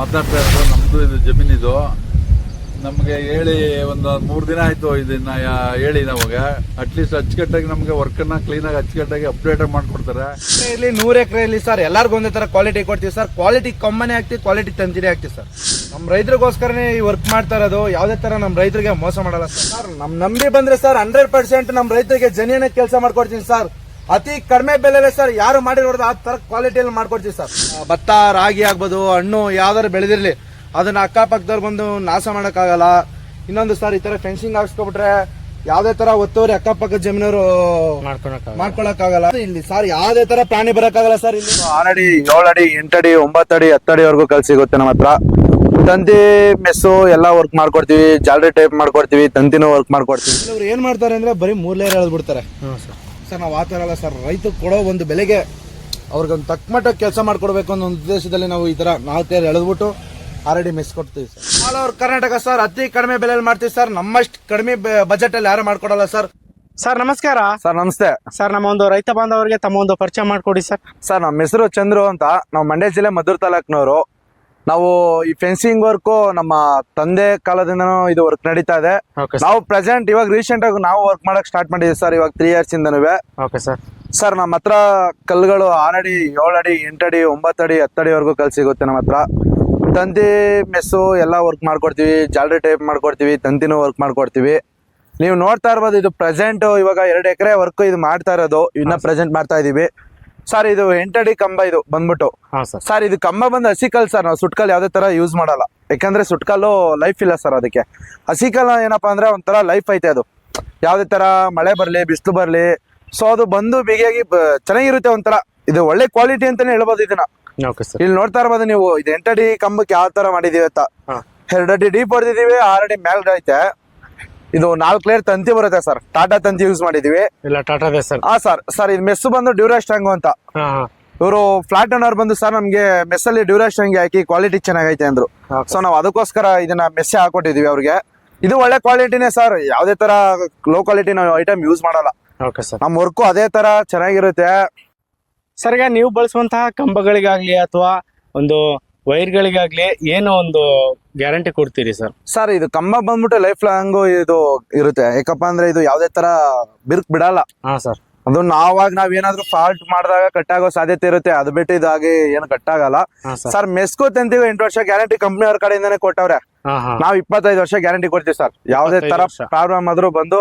ಮಾತಾಡ್ತಾ ಇರೋದು ನಮ್ದು ಇದು ಜಮೀನಿದು. ನಮಗೆ ಹೇಳಿ ಒಂದು ಮೂರು ದಿನ ಆಯಿತು ಇದನ್ನ ಹೇಳಿ ನಮಗೆ ಅಟ್ಲೀಸ್ಟ್ ಅಚ್ಚುಕಟ್ಟಾಗಿ ನಮಗೆ ವರ್ಕನ್ನ ಕ್ಲೀನಾಗಿ ಅಚ್ಚುಕಟ್ಟಾಗಿ ಅಪ್ಡೇಟ್ ಮಾಡ್ಕೊಡ್ತಾರೆ. ಇಲ್ಲಿ ನೂರು ಎಕರೆಯಲ್ಲಿ ಸರ್ ಎಲ್ಲರಿಗೂ ಒಂದೇ ಥರ ಕ್ವಾಲಿಟಿ ಕೊಡ್ತೀವಿ ಸರ್ ಕ್ವಾಲಿಟಿ ಕಮ್ಮನೆ ಆಗ್ತೀವಿ ಕ್ವಾಲಿಟಿ ತಂದಿನೇ ಆಗ್ತೀವಿ ಸರ್ ನಮ್ಮ ರೈತರಿಗೋಸ್ಕರನೇ ಈ ವರ್ಕ್ ಮಾಡ್ತಾ ಇರೋದು. ಯಾವುದೇ ಥರ ನಮ್ಮ ರೈತರಿಗೆ ಮೋಸ ಮಾಡಲ್ಲ ಸರ್ ಸರ್ ನಮ್ ನಂಬಿ ಬಂದರೆ ಸರ್ ಹಂಡ್ರೆಡ್ ಪರ್ಸೆಂಟ್ ನಮ್ಮ ರೈತರಿಗೆ ಜನಿಯನ್ನೇ ಕೆಲಸ ಮಾಡ್ಕೊಡ್ತೀನಿ ಸರ್ ಅತಿ ಕಡಿಮೆ ಬೆಲೆಲೆ ಸರ್ ಯಾರು ಮಾಡಿರೋದು ಆ ತರ ಕ್ವಾಲಿಟಿಯಲ್ಲಿ ಮಾಡ್ಕೊಡ್ತೀವಿ ಸರ್. ಭತ್ತ ರಾಗಿ ಆಗ್ಬೋದು ಹಣ್ಣು ಯಾವ್ದಾರು ಬೆಳೆದಿರ್ಲಿ ಅದನ್ನ ಅಕ್ಕಪಕ್ಕದವ್ರು ಬಂದು ನಾಶ ಮಾಡೋಕ್ಕಾಗಲ್ಲ. ಇನ್ನೊಂದು ಸರ್ ಈ ತರ ಫೆನ್ಸಿಂಗ್ ಹಾಕ್ಸ್ಕೊಬಿಟ್ರೆ ಯಾವ್ದೇ ತರ ಒತ್ತುವರಿ ಅಕ್ಕಪಕ್ಕದ ಜಮೀನವರು ಮಾಡ್ಕೊಳಕ್ಕಾಗಲ್ಲ. ಇಲ್ಲಿ ಸರ್ ಯಾವ್ದೇ ತರ ಪ್ರಾಣಿ ಬರಕ್ಕಾಗಲ್ಲ ಸರ್ ಇಲ್ಲಿ. ಆರಡಿ ಏಳಡಿ ಎಂಟಡಿ ಒಂಬತ್ತಡಿ ಹತ್ತಡಿವರೆಗೂ ಕಲ್ ಸಿಗುತ್ತೆ ನಮ್ಮ ಹತ್ರ. ತಂತಿ ಮೆಸ್ಸು ಎಲ್ಲ ವರ್ಕ್ ಮಾಡ್ಕೊಡ್ತೀವಿ. ಜಾಲರಿ ಟೈಪ್ ಮಾಡ್ಕೊಡ್ತೀವಿ. ತಂತಿನೂ ವರ್ಕ್ ಮಾಡ್ಕೊಡ್ತೀವಿ. ಇವ್ರು ಏನ್ ಮಾಡ್ತಾರೆ ಅಂದ್ರೆ ಬರೀ ಮೂರ್ ಲೇಯರ್ ಎಳೆದ್ಬಿಡ್ತಾರೆ ಸರ್ ನಾವು ಆ ಥರ ಅಲ್ಲ ಸರ್. ರೈತ ಕೊಡೋ ಒಂದು ಬೆಲೆಗೆ ಅವ್ರಿಗೊಂದು ತಕ್ಕ ಮಟ್ಟ ಕೆಲಸ ಮಾಡ್ಕೊಡ್ಬೇಕು ಅನ್ನೋ ಒಂದು ಉದ್ದೇಶದಲ್ಲಿ ನಾವು ಈ ತರ ನಾವು ತೇರು ಎಳೆದ್ಬಿಟ್ಟು ಆಲ್ರೆಡಿ ಮೆಸ್ ಕೊಡ್ತೀವಿ sir. All over Karnataka sir ಅತಿ ಕಡಿಮೆ ಬೆಲೆಯಲ್ಲಿ ಮಾಡ್ತೀವಿ ಸರ್. ನಮ್ಮಷ್ಟು ಕಡಿಮೆ ಬಜೆಟ್ ಅಲ್ಲಿ ಯಾರು ಮಾಡ್ಕೊಡಲ್ಲ ಸರ್. ಸರ್ ನಮಸ್ಕಾರ. ಸರ್ ನಮಸ್ತೆ. ಸರ್ ನಮ್ಮ ಒಂದು ರೈತ ಬಾಂಧವರಿಗೆ ತಮ್ಮ ಒಂದು ಪರಿಚಯ ಮಾಡಿಕೊಡಿ ಸರ್. ಸರ್ ನಮ್ಮ ಹೆಸರು ಚಂದ್ರು ಅಂತ. ನಾವು ಮಂಡ್ಯ ಜಿಲ್ಲೆ ಮದ್ದೂರು ತಾಲೂಕ್ನವರು. ನಾವು ಈ ಫೆನ್ಸಿಂಗ್ ವರ್ಕ್ ನಮ್ಮ ತಂದೆ ಕಾಲದಿಂದನೂ ಇದು ವರ್ಕ್ ನಡೀತಾ ಇದೆ. ನಾವು ಪ್ರೆಸೆಂಟ್ ಇವಾಗ ರೀಸೆಂಟ್ ಆಗಿ ನಾವು ವರ್ಕ್ ಮಾಡಕ್ ಸ್ಟಾರ್ಟ್ ಮಾಡಿದೀವಿ ಸರ್ ಇವಾಗ ತ್ರೀ ಇಯರ್ಸ್ ಇಂದನೂ ಓಕೆ ಸರ್ ಸರ್ ನಮ್ಮ ಹತ್ರ ಕಲ್ಲುಗಳು ಆರಡಿ ಏಳಡಿ ಎಂಟಡಿ ಒಂಬತ್ತಡಿ ಹತ್ತಡಿವರೆಗೂ ಕಲ್ ಸಿಗುತ್ತೆ ನಮ್ಮ ಹತ್ರ. ತಂತಿ ಮೆಸ್ಸು ಎಲ್ಲ ವರ್ಕ್ ಮಾಡ್ಕೊಡ್ತೀವಿ ಜಾಲರಿ ಟೈಪ್ ಮಾಡ್ಕೊಡ್ತೀವಿ ತಂತಿನೂ ವರ್ಕ್ ಮಾಡ್ಕೊಡ್ತೀವಿ. ನೀವು ನೋಡ್ತಾ ಇರ್ಬೋದು ಇದು ಪ್ರೆಸೆಂಟ್ ಇವಾಗ ಎರಡು ಎಕರೆ ವರ್ಕ್ ಇದು ಮಾಡ್ತಾ ಇರೋದು ಇನ್ನ ಪ್ರೆಸೆಂಟ್ ಮಾಡ್ತಾ ಇದೀವಿ. ಸರ್ ಇದು ಎಂಟಡಿ ಕಂಬ ಇದು ಬಂದ್ಬಿಟ್ಟು. ಸರ್ ಇದು ಕಂಬ ಬಂದು ಹಸಿಕಲ್ ಸರ್ ನಾವು ಸುಟ್ಕಲ್ ಯಾವ್ದೇ ತರ ಯೂಸ್ ಮಾಡಲ್ಲ. ಯಾಕಂದ್ರೆ ಸುಟ್ಕಲ್ಲು ಲೈಫ್ ಇಲ್ಲ ಸರ್ ಅದಕ್ಕೆ. ಹಸಿಕಲ್ ಏನಪ್ಪಾ ಅಂದ್ರೆ ಒಂಥರ ಲೈಫ್ ಐತೆ ಅದು. ಯಾವ್ದೇ ತರ ಮಳೆ ಬರಲಿ ಬಿಸಿಲು ಬರಲಿ ಸೊ ಅದು ಬಂದು ಬಿಗಿಯಾಗಿ ಚೆನ್ನಾಗಿರುತ್ತೆ ಒಂಥರ. ಇದು ಒಳ್ಳೆ ಕ್ವಾಲಿಟಿ ಅಂತಾನೆ ಹೇಳ್ಬೋದು ಇದನ್ನ. ಇಲ್ಲಿ ನೋಡ್ತಾ ಇರ್ಬೋದು ನೀವು ಇದು ಎಂಟಡಿ ಕಂಬಕ್ಕೆ ಯಾವ ತರ ಮಾಡಿದೀವಿ ಅಂತ. ಎರಡು ಎರಡಡಿ ಡೀಪ್ ಹೊಡೆದಿದೀವಿ ಆರಡಿ ಮ್ಯಾಲ್ಗೈತೆ ಐತೆ. ಇದು ನಾಲ್ಕು ಲೇಯರ್ ತಂತಿ ಬರುತ್ತೆ ಸರ್ ಟಾಟಾ ತಂತಿ ಯೂಸ್ ಮಾಡಿದೀವಿ. ಇಲ್ಲ ಟಾಟಾ ಸರ್ ಹಾ ಸರ್ ಸರ್ ಇದು ಮೆಸ್ಸು ಬಂದು ಡ್ಯೂರಾಸ್ಟ್ರಾಂಗು ಅಂತ. ಹಾಂ ಹಾಂ. ಇವರು ಫ್ಲಾಟ್ ಓನರ್ ಬಂದು ಸರ್ ನಮ್ಗೆ ಮೆಸ್ಸಲ್ಲಿ ಸ್ಟ್ರಾಂಗ್ ಹಾಕಿ ಕ್ವಾಲಿಟಿ ಚೆನ್ನಾಗೈತೆ ಅಂದ್ರು. ಸೊ ನಾವು ಅದಕ್ಕೋಸ್ಕರ ಇದನ್ನ ಮೆಸ್ಸೆ ಹಾಕೊಟ್ಟಿದೀವಿ ಅವ್ರಿಗೆ. ಇದು ಒಳ್ಳೆ ಕ್ವಾಲಿಟಿನೇ ಸರ್ ಯಾವುದೇ ತರ ಲೋ ಕ್ವಾಲಿಟಿ ನಾವು ಐಟಮ್ ಯೂಸ್ ಮಾಡಲ್ಲ. ಓಕೆ ಸರ್ ನಮ್ಮ ವರ್ಕು ಅದೇ ತರ ಚೆನ್ನಾಗಿರುತ್ತೆ. ಸರ್ ಈಗ ನೀವು ಬಳಸುವಂತಹ ಕಂಬಗಳಿಗಾಗ್ಲಿ ಅಥವಾ ಒಂದು ವೈರ್ಗಳಿಗಾಗ್ಲಿ ಏನೋ ಒಂದು ಗ್ಯಾರಂಟಿ ಕೊಡ್ತೀರಿ ಸರ್. ಸರ್ ಇದು ಕಂಬ ಬಂದ್ಬಿಟ್ಟು ಲೈಫ್ ಲಾಂಗ್ ಇದು ಇರುತ್ತೆ. ಯಾಕಪ್ಪ ಅಂದ್ರೆ ಇದು ಯಾವ್ದೇ ತರ ಬಿರ್ಕ್ ಬಿಡಲ್ಲ. ಹಾ ಸರ್. ಅದು ನಾವಾಗ ನಾವ್ ಏನಾದ್ರು ಫಾಲ್ಟ್ ಮಾಡಿದಾಗ ಕಟ್ಟಾಗೋ ಸಾಧ್ಯತೆ ಇರುತ್ತೆ. ಅದು ಬಿಟ್ಟು ಇದಾಗಿ ಏನು ಕಟ್ಟಾಗಲ್ಲ. ಆಗಲ್ಲ ಸರ್. ಸರ್ ಮೆಸ್ಕೋ ತಂತೀವಿ ಎಂಟು ವರ್ಷ ಗ್ಯಾರಂಟಿ ಕಂಪ್ನಿ ಅವ್ರ ಕಡೆಯಿಂದಾನೆ ಕೊಟ್ಟವ್ರೆ. ಹಾಂ ಹಾಂ. ನಾವ್ ಇಪ್ಪತ್ತೈದು ವರ್ಷ ಗ್ಯಾರಂಟಿ ಕೊಡ್ತೀವಿ ಸರ್. ಯಾವ್ದೇ ತರ 25 ವರ್ಷ. ಪ್ರಾಬ್ಲಮ್ ಆದ್ರೂ ಬಂದು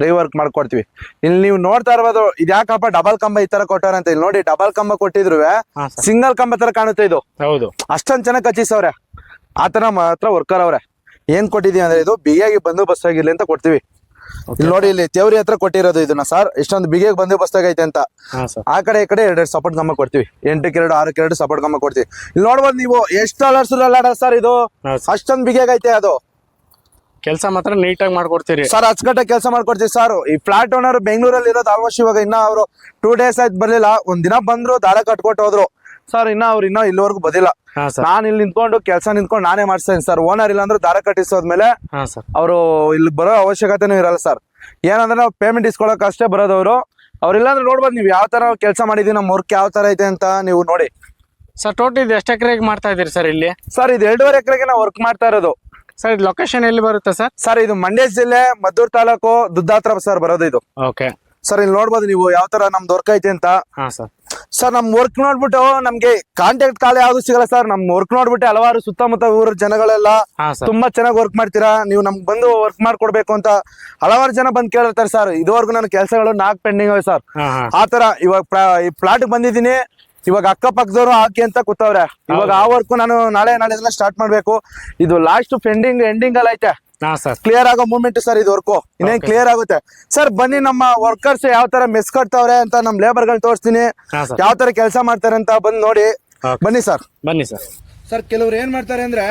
ವರ್ಕ್ ಮಾಡ್ಕೊಡ್ತೀವಿ. ಇಲ್ಲಿ ನೀವು ನೋಡ್ತಾ ಇರ್ಬೋದು ಇದ್ಯಾಕಪ್ಪ ಡಬಲ್ ಕಂಬ ಈ ತರ ಕೊಟ್ಟವ್ರೆ ಅಂತ. ಇಲ್ಲಿ ನೋಡಿ ಡಬಲ್ ಕಂಬ ಕೊಟ್ಟಿದ್ರು ಹಾಂ ಸರ್. ಸಿಂಗಲ್ ಕಂಬ ತರ ಕಾಣುತ್ತೆ ಇದು. ಹೌದು. ಅಷ್ಟೊಂದ್ ಚೆನ್ನಾಗಿ ಕಚ್ಚಿಸವ್ರೆ. ಆ ತರ ಮಾತ್ರ ವರ್ಕರ್ ಅವ್ರೆ. ಏನ್ ಕೊಟ್ಟಿದೀವಿ ಅಂದ್ರೆ ಇದು ಬಿಗಿಯಾಗಿ ಬಂದೋಬಸ್ತ್ ಬಸ್ ಆಗಿರ್ಲಿ ಅಂತ ಕೊಡ್ತೀವಿ. ಇಲ್ಲಿ ನೋಡಿ ಇಲ್ಲಿ ತೇವ್ರಿ ಹತ್ರ ಕೊಟ್ಟಿರೋದು ಇದನ್ನ. ಸರ್ ಇಷ್ಟೊಂದು ಬಿಗಿಯಾಗಿ ಬಂದೋಬಸ್ತ್ ಬಸ್ ಆಗೈತೆ ಅಂತ. ಆ ಕಡೆ ಈ ಕಡೆ ಎರಡೆರಡು ಸಪೋರ್ಟ್ ಕಂಬ ಕೊಡ್ತೀವಿ. ಎಂಟಕ್ಕೆ ಎರಡು ಆರಕ್ಕೆ ಎರಡು ಸಪೋರ್ಟ್ ಕಂಬ ಕೊಡ್ತೀವಿ. ಇಲ್ಲಿ ನೋಡ್ಬೋದು ನೀವು ಎಷ್ಟು ಅಲರ್ಸ್ ಅಲ್ಲಾಡ ಸರ್ ಇದು? ಅಷ್ಟೊಂದು ಬಿಗಿಯಾಗೈತೆ ಅದು. ಕೆಲಸ ಮಾತ್ರ ನೀಟಾಗಿ ಮಾಡ್ಕೊಡ್ತೀರಿ. ಸರ್ ಅಚ್ಚುಕಟ್ಟಾಗಿ ಕೆಲಸ ಮಾಡ್ಕೊಡ್ತೀವಿ ಸರ್ ಈ ಫ್ಲಾಟ್ ಓನರ್ ಬೆಂಗಳೂರಲ್ಲಿ ಇರೋದು ಆಲ್ಮೋಸ್ಟ್ ಇವಾಗ ಇನ್ನ ಅವರು ಟೂ ಡೇಸ್ ಆಯ್ತು ಬರ್ಲಿಲ್ಲ. ಒಂದ್ ದಿನ ಬಂದ್ರು ದಾರ ಕಟ್ಕೊಟ್ಟು ಹೋದ್ರು. ಸರ್ ಇನ್ನ ಅವ್ರು ಇನ್ನೂ ಇಲ್ಲಿವರೆಗೂ ಬದಿಲ್ಲ. ನಾನ್ ಇಲ್ಲಿ ನಿಂತ್ಕೊಂಡು ಕೆಲಸ ನಿಂತ್ಕೊಂಡು ನಾನೇ ಮಾಡಿಸ್ತೇನೆ ಸರ್. ಓನರ್ ಇಲ್ಲ ಅಂದ್ರೆ ದಾರ ಕಟ್ಟಿಸೋದ್ಮೇಲೆ ಅವರು ಇಲ್ಲಿ ಬರೋ ಅವಶ್ಯಕತೆನೂ ಇರಲ್ಲ ಸರ್. ಏನಂದ್ರೆ ನಾವು ಪೇಮೆಂಟ್ ಇಸ್ಕೊಳಕ್ ಅಷ್ಟೇ ಬರೋದವರು ಅವ್ರಿಲ್ಲಾಂದ್ರೆ ನೋಡ್ಬೋದು ನೀವು ಯಾವ ತರ ಕೆಲಸ ಮಾಡಿದೀವಿ ನಮ್ಮ ವರ್ಕ್ ಯಾವ ತರ ಐತೆ ಅಂತ ನೀವು ನೋಡಿ. ಸರ್ ಟೋಟಲ್ ಇದು ಎಷ್ಟು ಎಕರೆಗೆ ಮಾಡ್ತಾ ಇದ್ದೀರಿ ಸರ್ ಇಲ್ಲಿ? ಸರ್ ಇದು ಎರಡೂವರೆ ಎಕರೆಗೆ ನಾವು ವರ್ಕ್ ಮಾಡ್ತಾ ಇರೋದು. ಸರ್ ಇದು ಲೊಕೇಶನ್ ಎಲ್ಲಿ ಬರುತ್ತೆ ಸರ್? ಸರ್ ಇದು ಮಂಡ್ಯ ಜಿಲ್ಲೆ ಮದ್ದೂರು ತಾಲೂಕು ದುದ್ದಾತ್ರ ಸರ್ ಬರೋದು ಇದು. ಓಕೆ. ಸರ್ ಇಲ್ಲಿ ನೋಡ್ಬೋದು ನೀವು ಯಾವ ತರ ನಮ್ದು ವರ್ಕ್ ಐತೆ ಅಂತ. ಹಾ ಸರ್. ಸರ್ ನಮ್ ವರ್ಕ್ ನೋಡ್ಬಿಟ್ಟು ನಮ್ಗೆ ಕಾಂಟ್ಯಾಕ್ಟ್ ಕಾಲ ಯಾವ್ದು ಸಿಗಲ್ಲ ಸರ್ ನಮ್ ವರ್ಕ್ ನೋಡ್ಬಿಟ್ಟು ಹಲವಾರು ಸುತ್ತಮುತ್ತ ಊರ ಜನಗಳೆಲ್ಲ ಹಾಂ ಸರ್ ತುಂಬಾ ಚೆನ್ನಾಗಿ ವರ್ಕ್ ಮಾಡ್ತೀರಾ? ನೀವು ನಮ್ಗೆ ಬಂದು ವರ್ಕ್ ಮಾಡ್ಕೊಡ್ಬೇಕು ಅಂತ ಹಲವಾರು ಜನ ಬಂದು ಕೇಳಿರ್ತಾರೆ ಸರ್ ಇದುವರೆಗೂ ನನ್ನ ಕೆಲಸಗಳು ನಾಲ್ಕು ಪೆಂಡಿಂಗ್ ಅವೆ ಸರ್ ಆತರ ಹಾಂ. ಆ ತರ ಇವಾಗ ಈ ಫ್ಲಾಟ್ ಬಂದಿದ್ದೀನಿ. ಇವಾಗ ಅಕ್ಕಪಕ್ಕದವರು ಹಾಕಿ ಅಂತ ಕೂತವ್ರೆ. ಇವಾಗ ಆ ವರ್ಕ್ ನಾನು ನಾಳೆ ನಾಳೆ ಸ್ಟಾರ್ಟ್ ಮಾಡ್ಬೇಕು. ಇದು ಲಾಸ್ಟ್ ಪೆಂಡಿಂಗ್ ಎಂಡಿಂಗ್ ಅಲ್ಲ ಐತೆ. ಹಾಂ ಸರ್ ಕ್ಲಿಯರ್ ಆಗೋ ಮೂಮೆಂಟ್ ಸರ್ ಇದು ವರ್ಕು ಇನ್ನೇನ್ ಕ್ಲಿಯರ್ ಆಗುತ್ತೆ. ಸರ್ ಬನ್ನಿ ನಮ್ಮ ವರ್ಕರ್ಸ್ ಯಾವ ತರ ಮೆಸ್ ಕಟ್ತಾವ್ರೆ ಅಂತ ನಮ್ ಲೇಬರ್ಗಳು ತೋರಿಸ್ತೀನಿ. ಯಾವ ತರ ಕೆಲಸ ಮಾಡ್ತಾರೆ ಅಂತ ಬಂದ್ ನೋಡಿ. ಬನ್ನಿ ಸರ್ ಬನ್ನಿ ಸರ್ ಸರ್ ಕೆಲವ್ರು ಏನ್ ಮಾಡ್ತಾರೆ ಅಂದ್ರೆ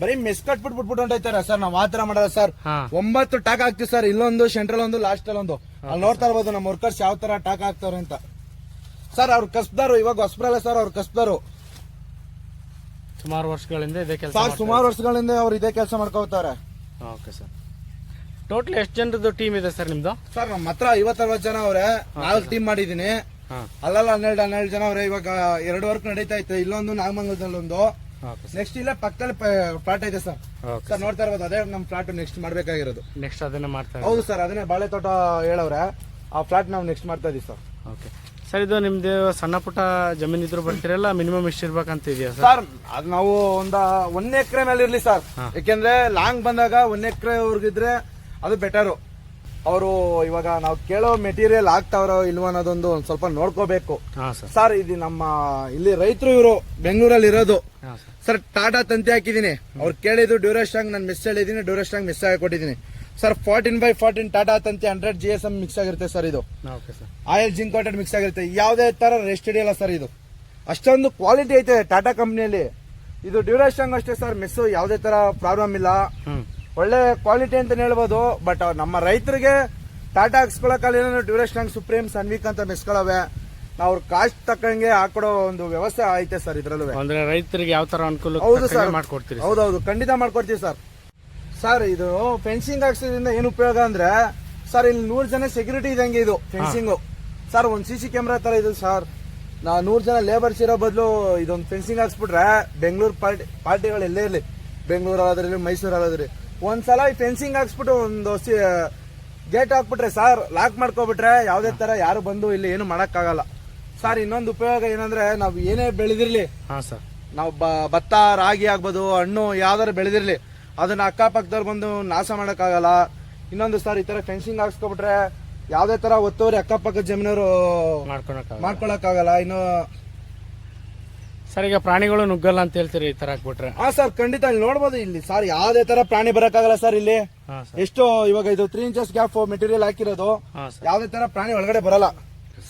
ಬರೀ ಮೆಸ್ ಕಟ್ಬಿಟ್ಟು ಬಿಟ್ಬಿಟ್ಟು ಹೊಂಟೈತಾರೆ ಸರ್ ನಾವ್ ಆತರ ಮಾಡಲ್ಲ ಸರ್ ಒಂಬತ್ತು ಟಾಕ್ ಹಾಕ್ತಿವಿ ಸರ್ ಇಲ್ಲೊಂದು ಸೆಂಟ್ರಲ್ ಒಂದು ಲಾಸ್ಟ್ ಅಲ್ಲಿ ಒಂದು. ಅಲ್ಲಿ ನೋಡ್ತಾ ಇರ್ಬೋದು ನಮ್ಮ ವರ್ಕರ್ಸ್ ಯಾವ ತರ ಟಾಕ್ ಹಾಕ್ತಾವ್ರೆ ಅಂತ. ಸರ್ ಅವ್ರ ಕಸ್ಬಾರು ಇವಾಗ ಹೊಸಬ್ರಲ್ಲ ಸರ್ ಅವ್ರ ಕಸ್ಬಾರು ಸುಮಾರು ವರ್ಷಗಳಿಂದ ಇದೇ ಕೆಲಸ ಸರ್ ಸುಮಾರು ವರ್ಷಗಳಿಂದ ಅವ್ರು ಇದೇ ಕೆಲಸ ಮಾಡ್ಕೋತಾರೆ ಓಕೆ ಸರ್. ಟೋಟಲ್ ಎಷ್ಟು ಜನರದ್ದು ಟೀಮ್ ಇದೆ ಸರ್ ನಿಮ್ದು? ಸರ್ ನಮ್ಮ ಹತ್ರ ಐವತ್ತರವತ್ತು ಜನ ಅವ್ರೆ. ನಾಲ್ಕು ಟೀಮ್ ಮಾಡಿದ್ದೀನಿ ಅಲ್ಲೆಲ್ಲ ಹನ್ನೆರಡು ಹನ್ನೆರಡು ಜನ ಅವ್ರೆ. ಇವಾಗ ಎರಡು ವರ್ಕ್ ನಡೀತಾ ಇತ್ತು. ಇಲ್ಲೊಂದು ನಾಗಮಂಗಲದಲ್ಲೊಂದು. ನೆಕ್ಸ್ಟ್ ಇಲ್ಲ ಪಕ್ಕದಲ್ಲಿ ಫ್ಲಾಟ್ ಐತೆ ಸರ್. ಸರ್ ನೋಡ್ತಾ ಇರ್ಬೋದು. ಅದೇ ನಮ್ಮ ಫ್ಲಾಟ್ ನೆಕ್ಸ್ಟ್ ಮಾಡ್ಬೇಕಾಗಿರೋದು. ನೆಕ್ಸ್ಟ್ ಅದನ್ನ ಮಾಡ್ತಾ ಹೌದು ಸರ್ ಅದನ್ನೇ ಬಾಳೆ ತೋಟ ಹೇಳವ್ರೆ. ಆ ಫ್ಲಾಟ್ ನಾವು ನೆಕ್ಸ್ಟ್ ಮಾಡ್ತಾ ಇದೀವಿ ಸರ್. ಓಕೆ. ಸರ್ ಇದು ನಿಮ್ದು ಸಣ್ಣ ಪುಟ್ಟ ಜಮೀನ್ ಇದ್ರು ಬರ್ತೀರಲ್ಲ ಮಿನಿಮಮ್ ಇಷ್ಟು ಇರ್ಬೇಕಂತ ಇದೆಯಾ ಸರ್? ಸರ್ ಅದು ನಾವು ಒಂದ ಒಂದ್ ಎಕರೆ ಮೇಲೆ ಇರ್ಲಿ ಸರ್. ಯಾಕೆಂದ್ರೆ ಲಾಂಗ್ ಬಂದಾಗ ಒಂದ್ ಎಕರೆ ಅವ್ರಿಗಿದ್ರೆ ಅದು ಬೆಟರು. ಅವರು ಇವಾಗ ನಾವು ಕೇಳೋ ಮೆಟೀರಿಯಲ್ ಆಗ್ತಾವ್ರೋ ಇಲ್ವೋ ಅನ್ನೋದೊಂದು ಒಂದ್ ಸ್ವಲ್ಪ ನೋಡ್ಕೋಬೇಕು. ಹಾಂ ಸರ್. ಸರ್ ಇದು ನಮ್ಮ ಇಲ್ಲಿ ರೈತರು ಇವರು ಬೆಂಗಳೂರಲ್ಲಿ ಇರೋದು. ಹಾಂ ಸರ್. ಸರ್ ಟಾಟಾ ತಂತಿ ಹಾಕಿದೀನಿ ಅವ್ರು ಕೇಳಿದ್ದು ಡ್ಯೂರೆಸ್ಟಾಂಗ್ ನಾನು ಮಿಸ್ ಹೇಳಿದೀನಿ ಡ್ಯೂರೆಸ್ಟಾಂಗ್ ಮಿಸ್ ಆಗಿ ಕೊಟ್ಟಿದ್ದೀನಿ sir fourteen by fourteen Tata ತಂತಿ hundred G S M mix ಆಗಿರುತ್ತೆ ಸರ್ ಇದು. Okay sir oil zinc coated mix ಆಗಿರುತ್ತೆ. ಯಾವುದೇ ತರ ರೆಸ್ಟ್ ಹಿಡಿಯಲ್ಲ ಸರ್ ಇದು. ಅಷ್ಟೊಂದು ಕ್ವಾಲಿಟಿ ಐತೆ ಟಾಟಾ ಕಂಪ್ನಿಯಲ್ಲಿ ಇದು ಡ್ಯೂರೇಷನ್ ಅಷ್ಟೇ ಸರ್ ಮಿಸ್ಸು ಯಾವುದೇ ತರ ಪ್ರಾಬ್ಲಮ್ ಇಲ್ಲ. ಒಳ್ಳೆ ಕ್ವಾಲಿಟಿ ಅಂತ ಹೇಳ್ಬೋದು ಬಟ್ ನಮ್ಮ ರೈತರಿಗೆ ಟಾಟಾ ಹಾಕ್ಸ್ಕೊಳಕಲ್ಲಿ ಏನೋ ಡ್ಯೂರೇಷನ್ ಸುಪ್ರೀಂ ಸನ್ವಿಕ್ ಅಂತ ಮಿಸ್ಗಳವೆ ನಾವು ಅವ್ರ ಕಾಸ್ಟ್ ತಕ್ಕಂಗೆ ಹಾಕೊಡೋ ಒಂದು ವ್ಯವಸ್ಥೆ ಐತೆ ಸರ್ ಇದ್ರಲ್ಲೂ ಅಂದ್ರೆ ರೈತರಿಗೆ ಯಾವ ತರ ಅನುಕೂಲ ಹೌದು ಸರ್ ಮಾಡ್ಕೊಡ್ತೀವಿ ಹೌದೌದು. ಖಂಡಿತ ಮಾಡ್ಕೊಡ್ತೀವಿ ಸರ್ ಸರ್ ಇದು ಫೆನ್ಸಿಂಗ್ ಹಾಕ್ಸೋದ್ರಿಂದ ಏನು ಉಪಯೋಗ ಅಂದ್ರೆ ಸರ್ ಇಲ್ಲಿ ನೂರ್ ಜನ ಸೆಕ್ಯೂರಿಟಿ ಇದಂಗೆ ಇದು ಫೆನ್ಸಿಂಗ್ ಸರ್ ಒಂದ್ ಸಿ ಸಿ ಕ್ಯಾಮ್ರಾ ತರ ಇದು ಸರ್ ನಾ ನೂರ್ ಜನ ಲೇಬರ್ಸ್ ಇರೋ ಬದಲು ಇದೊಂದು ಫೆನ್ಸಿಂಗ್ ಹಾಕ್ಸ್ಬಿಟ್ರೆ ಬೆಂಗಳೂರು ಪಾರ್ಟಿ ಪಾರ್ಟಿಗಳು ಎಲ್ಲೇ ಇರಲಿ. ಬೆಂಗಳೂರು ಆದ್ರಲ್ಲಿ ಮೈಸೂರು ಆದ್ರಿ ಒಂದ್ಸಲ ಈ ಫೆನ್ಸಿಂಗ್ ಹಾಕ್ಸ್ಬಿಟ್ಟು ಒಂದು ಗೇಟ್ ಹಾಕ್ಬಿಟ್ರೆ ಸರ್ ಲಾಕ್ ಮಾಡ್ಕೊಬಿಟ್ರೆ ಯಾವ್ದೇ ತರ ಯಾರು ಬಂದು ಇಲ್ಲಿ ಏನು ಮಾಡಕ್ಕಾಗಲ್ಲ. ಸರ್ ಇನ್ನೊಂದು ಉಪಯೋಗ ಏನಂದ್ರೆ ನಾವು ಏನೇ ಬೆಳೆದಿರ್ಲಿ ಹಾ ಸರ್ ನಾವು ಬ- ಭತ್ತ ರಾಗಿ ಆಗ್ಬೋದು ಹಣ್ಣು ಯಾವ್ದಾರು ಬೆಳೆದಿರ್ಲಿ ಅದನ್ನ ಅಕ್ಕಪಕ್ಕದವ್ರು ಬಂದು ನಾಶ ಮಾಡೋಕ್ಕಾಗಲ್ಲ. ಇನ್ನೊಂದು ಸರ್ ಈ ತರ ಫೆನ್ಸಿಂಗ್ ಹಾಕ್ಸ್ಕೊಬಿಟ್ರೆ ಯಾವ್ದೇ ತರ ಒತ್ತುವರಿ ಅಕ್ಕಪಕ್ಕದ ಜಮೀನವರು ಮಾಡ್ಕೊಳಕ್ ಮಾಡ್ಕೊಳಕ್ಕಾಗಲ್ಲ. ಇನ್ನು ಸರ್ ಈಗ ಪ್ರಾಣಿಗಳು ನುಗ್ಗಲ್ಲ ಅಂತ ಹೇಳ್ತೀರಿ ಈ ತರ ಹಾಕ್ಬಿಟ್ರೆ? ಹಾ ಸರ್ ಖಂಡಿತ ಇಲ್ಲಿ ನೋಡ್ಬೋದು ಇಲ್ಲಿ. ಸರ್ ಯಾವ್ದೇ ತರ ಪ್ರಾಣಿ ಬರಕ್ಕಾಗಲ್ಲ ಸರ್ ಇಲ್ಲಿ. ಎಷ್ಟು ಇವಾಗ ಇದು ತ್ರೀ ಇಂಚಸ್ ಗ್ಯಾಪ್ ಮೆಟೀರಿಯಲ್ ಹಾಕಿರೋದು. ಯಾವ್ದೇ ತರ ಪ್ರಾಣಿ ಒಳಗಡೆ ಬರಲ್ಲ.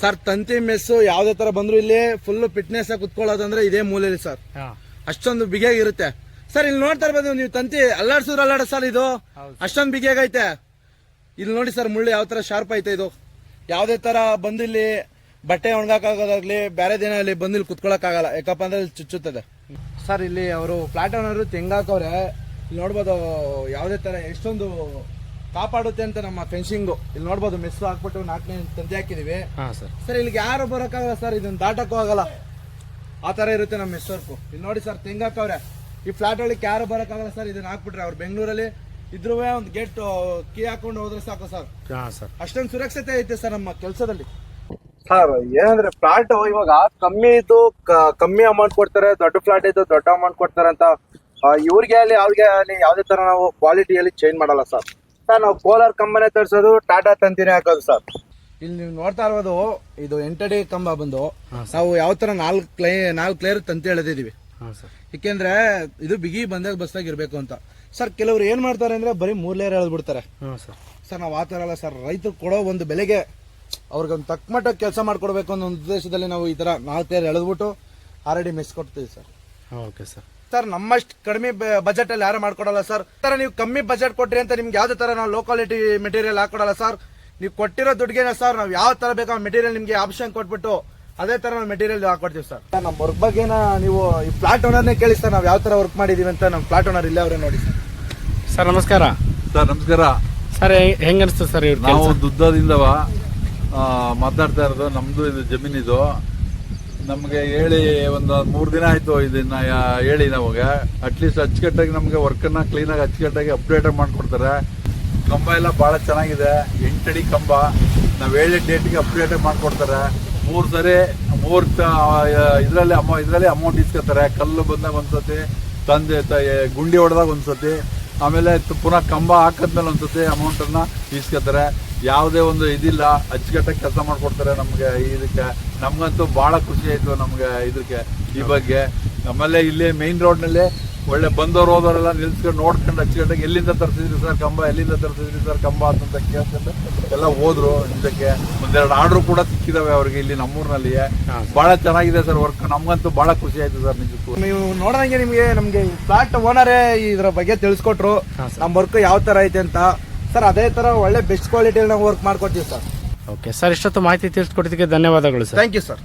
ಸರ್ ತಂತಿ ಮೆಸ್ಸು ಯಾವ್ದೇ ತರ ಬಂದ್ರು ಇಲ್ಲಿ ಫುಲ್ ಫಿಟ್ನೆಸ್ ಆಗಿ ಕುತ್ಕೊಳ್ಳೋದಂದ್ರೆ ಇದೇ ಮೂಲೆಯಲ್ಲಿ ಸರ್. ಅಷ್ಟೊಂದು ಬಿಗಿಯಾಗಿರುತ್ತೆ. ಸರ್ ಇಲ್ಲಿ ನೋಡ್ತಾ ಇರ್ಬೋದು ನೀವು ತಂತಿ ಅಲ್ಲಾಡ್ಸಿದ್ರೆ ಅಲ್ಲಾಡ ಸರ್ ಇದು. ಅಷ್ಟೊಂದು ಬಿಗಿಯಾಗೈತೆ ಇಲ್ಲಿ ನೋಡಿ ಸರ್ ಮುಳ್ಳು ಯಾವ ತರ ಶಾರ್ಪ್ ಐತೆ ಇದು. ಯಾವ್ದೇ ತರ ಬಂದು ಇಲ್ಲಿ ಬಟ್ಟೆ ಒಣಗಾಕಾಗೋದಾಗ್ಲಿ ಬೇರೆದೇನಾಗಲಿ ಬಂದು ಇಲ್ಲಿ ಕುತ್ಕೊಳಕ್ಕಾಗಲ್ಲ ಯಾಕಪ್ಪ ಅಂದ್ರೆ ಇಲ್ಲಿ ಚುಚ್ಚುತ್ತದೆ. ಸರ್ ಇಲ್ಲಿ ಅವರು ಫ್ಲಾಟ್ ಓನರು ತೆಂಗಾಕವ್ರೆ ಇಲ್ಲಿ ನೋಡ್ಬೋದು ಯಾವ್ದೇ ತರ ಎಷ್ಟೊಂದು ಕಾಪಾಡುತ್ತೆ ಅಂತ ನಮ್ಮ ಫೆನ್ಸಿಂಗು ಇಲ್ಲಿ ನೋಡ್ಬೋದು ಮೆಸ್ಸು ಹಾಕ್ಬಿಟ್ಟು ನಾಲ್ಕನೇ ತಂತಿ ಹಾಕಿದೀವಿ. ಹಾ ಸರ್. ಸರ್ ಇಲ್ಲಿಗೆ ಯಾರು ಬರೋಕ್ಕಾಗಲ್ಲ ಸರ್ ಇದನ್ನ ದಾಟಕ್ಕೂ ಆಗಲ್ಲ. ಆ ಥರ ಇರುತ್ತೆ ನಮ್ಮ ಹೆಸರು ಇಲ್ಲಿ ನೋಡಿ ಸರ್ ತೆಂಗಾಕವ್ರೆ ಈ ಫ್ಲಾಟ್ ಒಳಗೆ ಯಾರು ಬರೋಕ್ಕಾಗಲ್ಲ ಸರ್ ಇದನ್ನ ಹಾಕ್ಬಿಟ್ರೆ ಅವ್ರು ಬೆಂಗಳೂರಲ್ಲಿ ಇದ್ರೂ ಒಂದು ಗೇಟ್ ಕೀ ಹಾಕೊಂಡು ಹೋದ್ರೆ ಸಾಕು ಸರ್ ಹಾ ಸರ್ ಅಷ್ಟೊಂದು ಸುರಕ್ಷತೆ ಐತೆ ಸರ್ ನಮ್ಮ ಕೆಲಸದಲ್ಲಿ. ಸರ್ ಏನಂದ್ರೆ ಫ್ಲಾಟ್ ಇವಾಗ ಕಮ್ಮಿ ಇದ್ದು ಕ- ಕಮ್ಮಿ ಅಮೌಂಟ್ ಕೊಡ್ತಾರೆ ದೊಡ್ಡ ಫ್ಲಾಟ್ ಇದ್ದು ದೊಡ್ಡ ಅಮೌಂಟ್ ಕೊಡ್ತಾರೆ ಅಂತ ಇವ್ರಿಗೆ ಅಲ್ಲಿ ಅವ್ರಿಗೆ ಅಲ್ಲಿ ಯಾವ್ದೇ ತರ ನಾವು ಕ್ವಾಲಿಟಿಯಲ್ಲಿ ಚೇಂಜ್ ಮಾಡಲ್ಲ ಸರ್ ಸರ್ ನಾವು ಕೋಲಾರ್ ಕಂಬನೇ ತರಿಸೋದು ಟಾಟಾ ತಂತಿನೇ ಹಾಕೋದು ಸರ್ ಇಲ್ಲಿ ನೀವು ನೋಡ್ತಾ ಇರೋದು ಇದು ಎಂಟಡಿ ಕಂಬ ಬಂದು ನಾವು ಯಾವ ತರ ನಾಲ್ಕು ಕ್ಲೈ ನಾಲ್ಕು ಕ್ಲೇರ್ ತಂತಿ ಸರ್ ಏಕೆಂದ್ರೆ ಇದು ಬಿಗಿ ಬಂದಾಗ ಬಸ್ದಾಗ ಇರಬೇಕು ಅಂತ. ಸರ್ ಕೆಲವರು ಏನ್ ಮಾಡ್ತಾರೆ ಅಂದ್ರೆ ಬರೀ ಮೂರ್ ಲೇಯರ್ ಎಳೆದ್ಬಿಡ್ತಾರೆ. ಹಾ ಸರ್. ಸರ್ ನಾವು ಆ ಥರ ಅಲ್ಲ ಸರ್. ರೈತರು ಕೊಡೋ ಒಂದು ಬೆಲೆಗೆ ಅವ್ರಿಗೆ ಒಂದು ತಕ್ಕ ಮಟ್ಟ ಕೆಲಸ ಮಾಡ್ಕೊಡ್ಬೇಕು ಅನ್ನೋ ಒಂದು ಉದ್ದೇಶದಲ್ಲಿ ನಾವು ಈ ಥರ ನಾಲ್ಕು ತೇರು ಎಳೆದ್ಬಿಟ್ಟು ಆಲ್ರೆಡಿ ಮಿಸ್ ಕೊಡ್ತೀವಿ ಸರ್. Okay sir. ಸರ್ ನಮ್ಮಷ್ಟು ಕಡಿಮೆ ಬಜೆಟ್ ಅಲ್ಲಿ ಯಾರು ಮಾಡ್ಕೊಡಲ್ಲ ಸರ್. ತರ ನೀವು ಕಮ್ಮಿ ಬಜೆಟ್ ಕೊಟ್ರಿ ಅಂತ ನಿಮ್ಗೆ ಯಾವ್ದೇ ತರ ನಾವು ಲೋ ಕ್ವಾಲಿಟಿ ಮೆಟೀರಿಯಲ್ ಹಾಕೊಡಲ್ಲ ಸರ್. ನೀವು ಕೊಟ್ಟಿರೋ ದುಡ್ಡಿಗೆ ಸರ್ ನಾವು ಯಾವ ತರ ಬೇಕಾ ಮೆಟೀರಿಯಲ್ ನಿಮ್ಗೆ ಆಪ್ಷನ್ ಕೊಟ್ಬಿಟ್ಟು ಅದೇ ತರ ನಾವು ಮೆಟೀರಿಯಲ್ ಹಾಕೊಡ್ತೀವಿ ಸರ್ ನಮ್ಮ ವರ್ಕ್ ಬಗ್ಗೆ ನೀವು ಈ ಫ್ಲಾಟ್ ಓನರ್ನೇ ಕೇಳಿ ಸರ್ ನಾವು ಯಾವ ತರ ವರ್ಕ್ ಮಾಡಿದೀವಿ ಅಂತ ನಮ್ಮ ಫ್ಲಾಟ್ ಓನರ್ ಇಲ್ಲೇ ಅವರೇ ನೋಡಿ ಸರ್ ಸರ್ ನಮಸ್ಕಾರ. ಸರ್ ನಮಸ್ಕಾರ. ಸರ್ ಹೆಂಗ ಅನಿಸ್ತು ಸರ್ ಇವ್ರು ನಾವು ದುದ್ದದಿಂದ ಮಾತಾಡ್ತಾ ಇರೋದು ನಮ್ದು ಇದು ಜಮೀನಿದು. ನಮಗೆ ಹೇಳಿ ಒಂದು ಮೂರು ದಿನ ಆಯ್ತು ಇದನ್ನ ಯಾ- ಹೇಳಿ ನಮಗೆ. ಅಟ್ಲೀಸ್ಟ್ ಅಚ್ಚುಕಟ್ಟಾಗಿ ನಮಗೆ ವರ್ಕನ್ನ ಕ್ಲೀನಾಗಿ ಅಚ್ಚುಕಟ್ಟಾಗಿ ಅಪ್ಡೇಟ್ ಮಾಡ್ಕೊಡ್ತಾರೆ. ಕಂಬ ಎಲ್ಲ ಭಾಳ ಚೆನ್ನಾಗಿದೆ. ಎಂಟಡಿ ಕಂಬ. ನಾವು ಹೇಳಿದ ಡೇಟಿಗೆ ಅಪ್ಡೇಟ್ ಮಾಡ್ಕೊಡ್ತಾರೆ. ಮೂರು ಸರಿ, ಮೂರು ಇದರಲ್ಲಿ ಅಮೌ, ಇದರಲ್ಲಿ ಅಮೌಂಟ್ ಇಸ್ಕೊತಾರೆ. ಕಲ್ಲು ಬಂದಾಗ ಒಂದ್ಸತಿ, ತಂದೆ ಗುಂಡಿ ಹೊಡೆದಾಗ ಒಂದ್ಸತಿ, ಆಮೇಲೆ ಪುನಃ ಕಂಬ ಹಾಕಿದ್ಮೇಲೆ ಒಂದ್ಸತಿ ಅಮೌಂಟನ್ನು ಇಸ್ಕೊತಾರೆ. ಯಾವುದೇ ಒಂದು ಇದಿಲ್ಲ, ಅಚ್ಚುಕಟ್ಟಾಗಿ ಕೆಲಸ ಮಾಡಿಕೊಡ್ತಾರೆ ನಮಗೆ ಇದಕ್ಕೆ. ನಮಗಂತೂ ಭಾಳ ಖುಷಿ ಆಯಿತು ನಮಗೆ ಇದಕ್ಕೆ, ಈ ಬಗ್ಗೆ. ಆಮೇಲೆ ಇಲ್ಲಿ ಮೇನ್ ರೋಡ್ನಲ್ಲಿ ಒಳ್ಳೆ ಬಂದವರು ಹೋದವರೆಲ್ಲ ನಿಲ್ಸ್ಕೊಂಡು ನೋಡ್ಕೊಂಡು ಅಚ್ಚುಕಟ್ಟಾಗಿ ಎಲ್ಲಿಂದ ತರ್ಸಿದ್ರಿ ಸರ್ ಕಂಬ? ಎಲ್ಲಿಂದ ತರ್ಸಿದ್ರಿ ಸರ್ ಕಂಬ ಅಂತ ಕೇಳ್ಕೊಂಡು ಎಲ್ಲ ಹೋದ್ರು ಇದಕ್ಕೆ ಒಂದೆರಡು ಆರ್ಡ್ರು ಕೂಡ ಸಿಕ್ಕಿದಾವೆ ಅವ್ರಿಗೆ ಇಲ್ಲಿ ನಮ್ಮೂರಿನಲ್ಲಿಯೇ. ಬಹಳ ಚೆನ್ನಾಗಿದೆ ಸರ್ ವರ್ಕ್. ನಮಗಂತೂ ಬಹಳ ಖುಷಿ ಆಯ್ತು ಸರ್ ನಿಜಕ್ಕೂ. ನೀವು ನೋಡಿದಂಗೆ ನಿಮಗೆ ನಮಗೆ ಫ್ಲಾಟ್ ಓನರೇ ಇದ್ರ ಬಗ್ಗೆ ತಿಳಿಸ್ಕೊಟ್ರು. ನಮ್ಮ ವರ್ಕ್ ಯಾವ ತರ ಐತೆ ಅಂತ. ಸರ್ ಅದೇ ತರ ಒಳ್ಳೆ ಬೆಸ್ಟ್ ಕ್ವಾಲಿಟಿಯಲ್ಲಿ ನಾವು ವರ್ಕ್ ಮಾಡ್ಕೊಡ್ತೀವಿ ಸರ್. ಓಕೆ ಸರ್ ಇಷ್ಟೊತ್ತು ಮಾಹಿತಿ ತಿಳಿಸ್ಕೊಟ್ಟಿದ್ದಕ್ಕೆ ಧನ್ಯವಾದಗಳು ಸರ್. Thank you sir